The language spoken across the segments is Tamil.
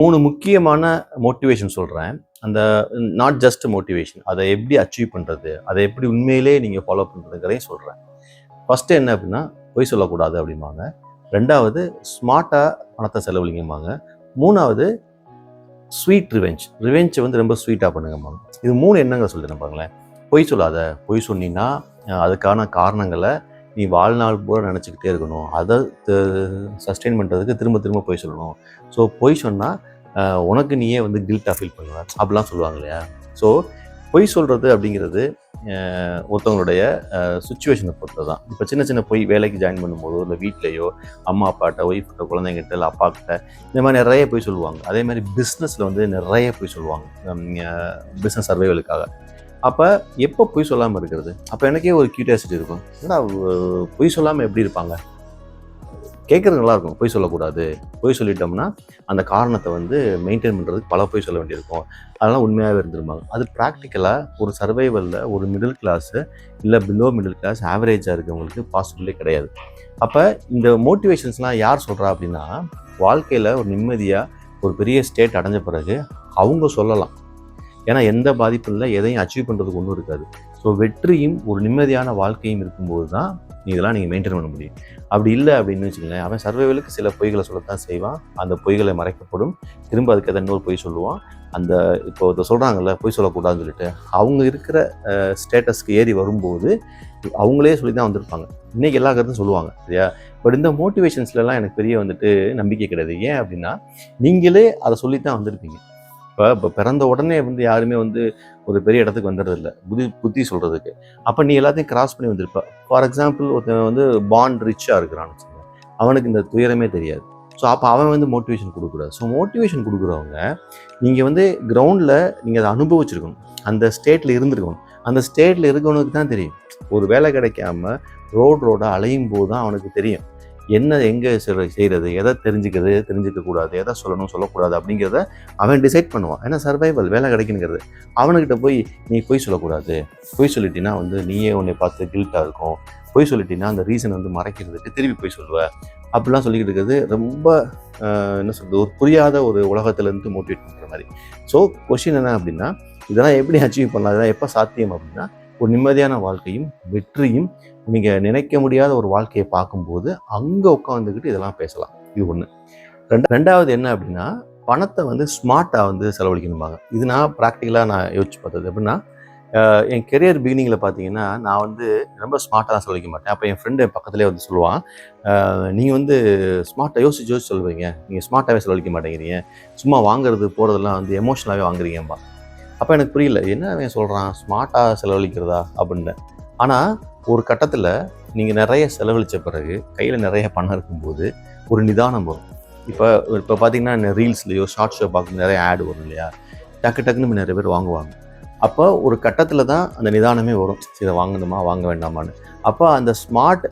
மூணு முக்கியமான மோட்டிவேஷன் சொல்கிறேன் அந்த நாட் ஜஸ்ட் மோட்டிவேஷன் அதை எப்படி அச்சீவ் பண்ணுறது அதை எப்படி உண்மையிலே நீங்கள் ஃபாலோ பண்ணுறதுங்கிறதையும் சொல்கிறேன் ஃபஸ்ட்டு என்ன அப்படின்னா பொய் சொல்லக்கூடாது அப்படிம்பாங்க. ரெண்டாவது ஸ்மார்ட்டாக பணத்தை செலவழிங்கம்பாங்க. மூணாவது ஸ்வீட் ரிவெஞ்ச் ரிவெஞ்சை வந்து ரொம்ப ஸ்வீட்டாக பண்ணுங்கம்பாங்க. இது மூணு என்னங்க சொல்லிடுறேன் பாருங்களேன். பொய் சொல்லாத பொய் சொன்னீங்கன்னா அதுக்கான காரணங்களை நீ வாழ்நாள் பூரா நினச்சிக்கிட்டே இருக்கணும். அதை சஸ்டெயின் பண்ணுறதுக்கு திரும்ப திரும்ப பொய் சொல்லணும். ஸோ பொய் சொன்னால் உனக்கு நீயே வந்து கில்ட்டாக ஃபீல் பண்ணுவ அப்படிலாம் சொல்லுவாங்க இல்லையா? ஸோ பொய் சொல்கிறது அப்படிங்கிறது ஒருத்தவங்களுடைய சுச்சுவேஷனை பொறுத்து தான் இப்போ சின்ன சின்ன பொய் வேலைக்கு ஜாயின் பண்ணும்போதோ இல்லை வீட்லேயோ அம்மா அப்பாட்ட ஒய்ஃப்கிட்ட குழந்தைங்கிட்ட இல்லை அப்பாக்கிட்ட இந்த மாதிரி நிறைய பொய் சொல்லுவாங்க. அதே மாதிரி பிஸ்னஸில் வந்து நிறைய பொய் சொல்லுவாங்க பிஸ்னஸ் சர்வைவலுக்காக அப்போ எப்போ பொய் சொல்லாமல் இருக்கிறது? அப்போ எனக்கே ஒரு கியூரியாசிட்டி இருக்கும். ஏன்னா பொய் சொல்லாமல் எப்படி இருப்பாங்க? கேட்குறது நல்லா இருக்கும் பொய் சொல்லக்கூடாது. பொய் சொல்லிட்டோம்னா அந்த காரணத்தை வந்து மெயின்டைன் பண்ணுறதுக்கு பல பொய் சொல்ல வேண்டியிருக்கும். அதெல்லாம் உண்மையாகவே இருந்திருப்பாங்க அது ப்ராக்டிக்கலாக ஒரு சர்வைவலில் ஒரு மிடில் கிளாஸு இல்லை பிலோ மிடில் கிளாஸ் ஆவரேஜாக இருக்கவங்களுக்கு பாசிபிளே கிடையாது. அப்போ இந்த மோட்டிவேஷன்ஸ்லாம் யார் சொல்கிறா அப்படின்னா வாழ்க்கையில் ஒரு நிம்மதியாக ஒரு பெரிய ஸ்டேட் அடைஞ்ச பிறகு அவங்க சொல்லலாம். ஏன்னா எந்த பாதிப்பும் இல்லை எதையும் அச்சீவ் பண்ணுறதுக்கு ஒன்றும் இருக்காது. ஸோ வெற்றியும் ஒரு நிம்மதியான வாழ்க்கையும் இருக்கும்போது தான் இதெல்லாம் நீங்கள் மெயின்டைன் பண்ண முடியும். அப்படி இல்லை அப்படின்னு வச்சுக்கோங்களேன் அவன் சர்வைவலுக்கு சில பொய்களை சொல்லத்தான் செய்வான். அந்த பொய்களை மறைக்கப்படும். திரும்ப அதுக்கு எதாவது இன்னொரு பொய் சொல்லுவான். அந்த இப்போ இதை சொல்கிறாங்கல்ல பொய் சொல்லக்கூடாதுன்னு சொல்லிட்டு அவங்க இருக்கிற ஸ்டேட்டஸ்க்கு ஏறி வரும்போது அவங்களே சொல்லி தான் வந்திருப்பாங்க. இன்றைக்கி எல்லா கருத்தும் சொல்லுவாங்க சரியா? பட் இந்த மோட்டிவேஷன்ஸ்லலாம் எனக்கு பெரிய வந்துட்டு நம்பிக்கை கிடையாது. ஏன் அப்படின்னா நீங்களே அதை சொல்லி தான் வந்திருப்பீங்க. இப்போ இப்போ பிறந்த உடனே வந்து யாருமே வந்து ஒரு பெரிய இடத்துக்கு வந்துடுறதில்ல. புத்தி புத்தி சொல்கிறதுக்கு அப்போ நீ எல்லாத்தையும் கிராஸ் பண்ணி வந்திருப்ப. ஃபார் எக்ஸாம்பிள் ஒருத்தன் வந்து பாண்ட் ரிச்சாக இருக்கிறான்னு வச்சுக்கோங்க. அவனுக்கு இந்த துயரமே தெரியாது. ஸோ அப்போ அவன் வந்து மோட்டிவேஷன் கொடுக்கக்கூடாது. ஸோ மோட்டிவேஷன் கொடுக்குறவங்க நீங்கள் வந்து கிரவுண்டில் நீங்கள் அதை அனுபவிச்சிருக்கணும். அந்த ஸ்டேட்டில் இருந்திருக்கணும். அந்த ஸ்டேட்டில் இருக்கவனுக்கு தான் தெரியும். ஒரு வேலை கிடைக்காம ரோடு ரோடாக அலையும் போது தான் அவனுக்கு தெரியும். என்ன எங்கே செய்கிறது எதை தெரிஞ்சுக்கிறது எதை தெரிஞ்சுக்கக்கூடாது எதை சொல்லணும்? சொல்லக்கூடாது அப்படிங்கிறத அவன் டிசைட் பண்ணுவான். ஏன்னா சர்வைவல் வேலை கிடைக்குங்கிறது அவனுக்கிட்ட போய் நீ பொய் சொல்லக்கூடாது. பொய் சொல்லிட்டீங்கன்னா வந்து நீயே உன்னை பார்த்து கில்ட்டாக இருக்கும். பொய் சொல்லிட்டீங்கன்னா அந்த ரீசன் வந்து மறைக்கிறதுக்கு திருப்பி போய் சொல்லுவேன் அப்படிலாம் சொல்லிக்கிட்டு இருக்கிறது ரொம்ப என்ன சொல்கிறது ஒரு புரியாத ஒரு உலகத்துலேருந்து மோட்டிவேட் பண்ணுற மாதிரி. ஸோ கொஷின் என்ன அப்படின்னா இதெல்லாம் எப்படி அச்சீவ் பண்ணலாம்? இதெல்லாம் எப்போ சாத்தியம் அப்படின்னா ஒரு நிம்மதியான வாழ்க்கையும் வெற்றியும் நீங்கள் நினைக்க முடியாத ஒரு வாழ்க்கையை பார்க்கும்போது அங்கே உட்காந்துக்கிட்டு இதெல்லாம் பேசலாம். இது ஒன்று ரெண்டு ரெண்டாவது என்ன அப்படின்னா பணத்தை வந்து ஸ்மார்ட்டாக வந்து செலவழிக்கணும்பாங்க. இது நான் ப்ராக்டிக்கலாக நான் யோசிச்சு பார்த்தது எப்படின்னா என் கெரியர் பிகினிங்கில் பார்த்தீங்கன்னா நான் வந்து ரொம்ப ஸ்மார்ட்டாக தான் செலவழிக்க மாட்டேன். அப்போ என் ஃப்ரெண்டு என் பக்கத்துலேயே வந்து சொல்லுவான் நீங்கள் வந்து ஸ்மார்ட்டாக யோசிச்சு யோசிச்சு சொல்லுவீங்க நீங்கள் ஸ்மார்ட்டாகவே செலவழிக்க மாட்டேங்கிறீங்க. சும்மா வாங்குறது போகிறதெல்லாம் வந்து எமோஷனலாகவே வாங்குறீங்கம்பா அப்போ எனக்கு புரியல என்ன அவன் சொல்கிறான் ஸ்மார்ட்டாக செலவழிக்கிறதா? அப்படின்னு ஆனால் ஒரு கட்டத்தில் நீங்கள் நிறைய செலவழித்த பிறகு கையில் நிறைய பணம் இருக்கும்போது ஒரு நிதானம் வரும். இப்போ இப்போ பார்த்தீங்கன்னா ரீல்ஸ்லையோ ஷார்ட் ஷோ பார்க்க நிறைய ஆட் வரும் இல்லையா? டக்கு டக்குன்னு நிறைய பேர் வாங்குவாங்க. அப்போ ஒரு கட்டத்தில் தான் அந்த நிதானமே வரும். இதை வாங்கணுமா? வாங்க வேண்டாமான்னு. அப்போ அந்த ஸ்மார்ட்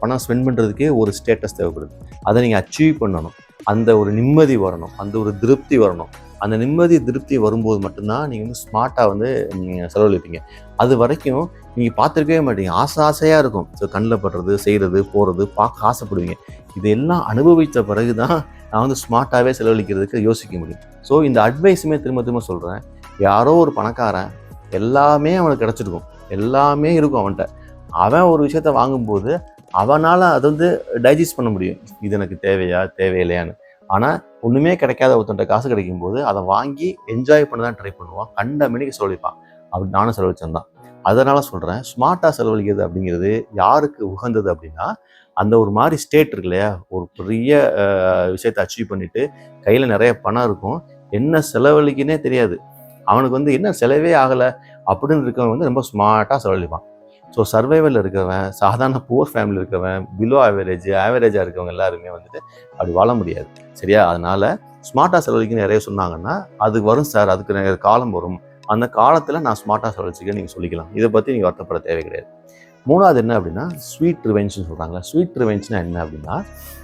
பணம் ஸ்பெண்ட் பண்ணுறதுக்கே ஒரு ஸ்டேட்டஸ் தேவைப்படுது. அதை நீங்கள் அச்சீவ் பண்ணணும். அந்த ஒரு நிம்மதி வரணும். அந்த ஒரு திருப்தி வரணும். அந்த நிம்மதி திருப்தி வரும்போது மட்டும்தான் நீங்கள் வந்து ஸ்மார்ட்டாக வந்து செலவழிப்பீங்க. அது வரைக்கும் நீங்கள் பார்த்துருக்கவே மாட்டீங்க. ஆசை ஆசையாக இருக்கும். ஸோ கண்ணில் படுறது செய்கிறது போகிறது பார்க்க ஆசைப்படுவீங்க. இதெல்லாம் அனுபவித்த பிறகு தான் நான் வந்து ஸ்மார்ட்டாகவே செலவழிக்கிறதுக்கு யோசிக்க முடியும். ஸோ இந்த அட்வைஸுமே திரும்ப திரும்ப சொல்கிறேன் யாரோ ஒரு பணக்காரன் எல்லாமே அவனுக்கு கிடச்சிருக்கும். எல்லாமே இருக்கும் அவன்கிட்ட. அவன் ஒரு விஷயத்த வாங்கும்போது அவனால் அதை வந்து டைஜஸ்ட் பண்ண முடியும். இது எனக்கு தேவையா தேவையில்லையான்னு. ஆனால் ஒன்றுமே கிடைக்காத ஒருத்தன்ட்ட காசு கிடைக்கும் போது அதை வாங்கி என்ஜாய் பண்ண தான் ட்ரை பண்ணுவான். கண்ட மணிக்கு செலவழிப்பான். அப்படி நானும் செலவழிச்சேன் தான் சொல்கிறேன் ஸ்மார்ட்டாக செலவழிக்கிறது அப்படிங்கிறது யாருக்கு உகந்தது அப்படின்னா அந்த ஒரு மாதிரி ஸ்டேட் இருக்கு இல்லையா? ஒரு பெரிய விஷயத்தை அச்சீவ் பண்ணிட்டு கையில் நிறைய பணம் இருக்கும். என்ன செலவழிக்குன்னே தெரியாது. அவனுக்கு வந்து என்ன செலவே ஆகலை? அப்படின்னு இருக்கவன் வந்து ரொம்ப ஸ்மார்ட்டாக செலவழிப்பான். ஸோ சர்வைவல் இருக்கிறவன் சாதாரண புவர் ஃபேமிலி இருக்கிறவன் பிலோ ஆவரேஜ் ஆவரேஜாக இருக்கவங்க எல்லாருமே வந்துட்டு அப்படி வாழ முடியாது. சரியா? அதனால் ஸ்மார்ட்டாக செலவழிக்க நிறைய சொன்னாங்கன்னா அது வரும் சார் அதுக்கு நிறைய காலம் வரும். அந்த காலத்தில் நான் ஸ்மார்ட்டாக செலவழிச்சிக்க நீங்கள் சொல்லிக்கலாம். இதை பற்றி நீங்கள் வருத்தப்பட தேவை கிடையாது. மூணாவது என்ன அப்படின்னா ஸ்வீட் ரிவென்ஷன் சொல்கிறாங்க ஸ்வீட் ரிவென்ஷனா என்ன அப்படின்னா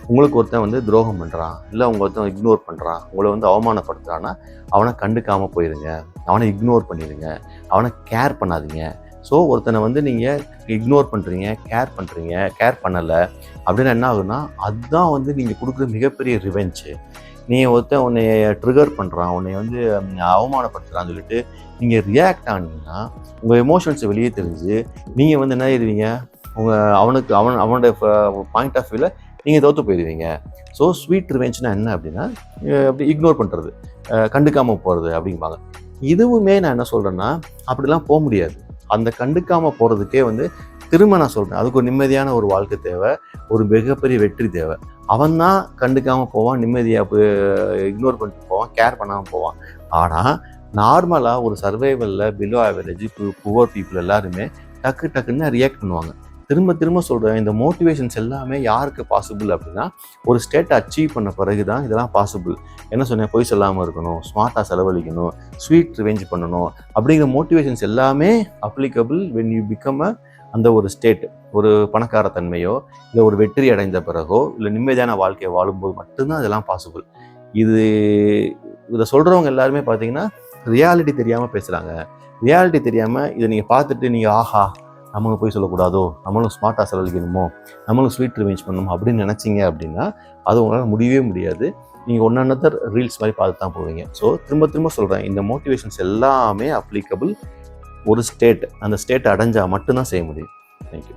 உங்களுக்கு ஒருத்தன் வந்து துரோகம் பண்ணுறான் இல்லை உங்க ஒருத்தன் இக்னோர் பண்ணுறான் உங்களை வந்து அவமானப்படுத்துறான்னா அவனை கண்டுக்காமல் போயிருங்க. அவனை இக்னோர் பண்ணிடுங்க. அவனை கேர் பண்ணாதீங்க. ஸோ ஒருத்தனை வந்து நீங்கள் இக்னோர் பண்ணுறீங்க கேர் பண்ணுறீங்க கேர் பண்ணலை அப்படின்னா என்ன ஆகுதுன்னா அதுதான் வந்து நீங்கள் கொடுக்குற மிகப்பெரிய ரிவெஞ்சு நீ ஒருத்தன் உன்னை ட்ரிகர் பண்ணுறான் உன்னை வந்து அவமானப்படுத்துகிறான்னு சொல்லிட்டு நீங்கள் ரியாக்ட் ஆனீங்கன்னா உங்கள் எமோஷன்ஸை வெளியே தெரிஞ்சு நீங்கள் வந்து என்ன ஆயிடுவீங்க? உங்கள் அவனுக்கு அவன் அவனோட பாயிண்ட் ஆஃப் வியூவில் நீங்கள் தோற்று போயிடுவீங்க. ஸோ ஸ்வீட் ரிவெஞ்ச்னா என்ன அப்படின்னா அப்படி இக்னோர் பண்ணுறது கண்டுக்காமல் போகிறது அப்படிம்பாங்க. இதுவுமே நான் என்ன சொல்கிறேன்னா அப்படிலாம் போக முடியாது. அந்த கண்டுக்காமல் போகிறதுக்கே வந்து திரும்ப நான் சொல்கிறேன் அதுக்கு ஒரு நிம்மதியான ஒரு வாழ்க்கை தேவை. ஒரு மிகப்பெரிய வெற்றி தேவை. அவன் தான் கண்டுக்காமல் போவான் நிம்மதியாக இக்னோர் பண்ணிட்டு போவான் கேர் பண்ணாமல் போவான். ஆனால் நார்மலாக ஒரு சர்வைவலில் பிலோ ஆவரேஜ் புவர் பீப்புள் எல்லாருமே டக்கு டக்குன்னு ரியாக்ட் பண்ணுவாங்க. திரும்ப திரும்ப சொல்கிறேன் இந்த மோட்டிவேஷன்ஸ் எல்லாமே யாருக்கு பாசிபிள் அப்படின்னா ஒரு ஸ்டேட்டை அச்சீவ் பண்ண பிறகு தான் இதெல்லாம் பாசிபிள் என்ன சொன்னேன்? பொய் சொல்லாமல் இருக்கணும் ஸ்மார்ட்டாக செலவழிக்கணும் ஸ்வீட் ரிவெஞ்ச் பண்ணணும். அப்படிங்கிற மோட்டிவேஷன்ஸ் எல்லாமே applicable when you become a அந்த ஒரு ஸ்டேட் ஒரு பணக்கார தன்மையோ இல்லை ஒரு வெற்றி அடைந்த பிறகோ இல்லை நிம்மதியான வாழ்க்கையை வாழும்போது மட்டும்தான் இதெல்லாம் பாசிபிள் இது இதை சொல்கிறவங்க எல்லாருமே பார்த்தீங்கன்னா ரியாலிட்டி தெரியாமல் பேசுகிறாங்க ரியாலிட்டி தெரியாமல் இதை நீங்கள் பார்த்துட்டு நீங்கள் ஆஹா நம்மளும் போய் சொல்லக்கூடாதோ? நம்மளும் ஸ்மார்ட்டாக செலவழிக்கணுமோ? நம்மளும் ஸ்வீட் ரிவெஞ்ச் பண்ணணும்? அப்படின்னு நினச்சிங்க அப்படின்னா அது உங்களால் முடியவே முடியாது. நீங்கள் ஒன்று ரீல்ஸ் மாதிரி பார்த்து தான் போவீங்க. ஸோ திரும்ப திரும்ப சொல்கிறேன் இந்த மோட்டிவேஷன்ஸ் எல்லாமே அப்ளிகபிள் ஒரு ஸ்டேட் அந்த ஸ்டேட்டை அடைஞ்சால் மட்டும்தான் செய்ய முடியும். தேங்க்யூ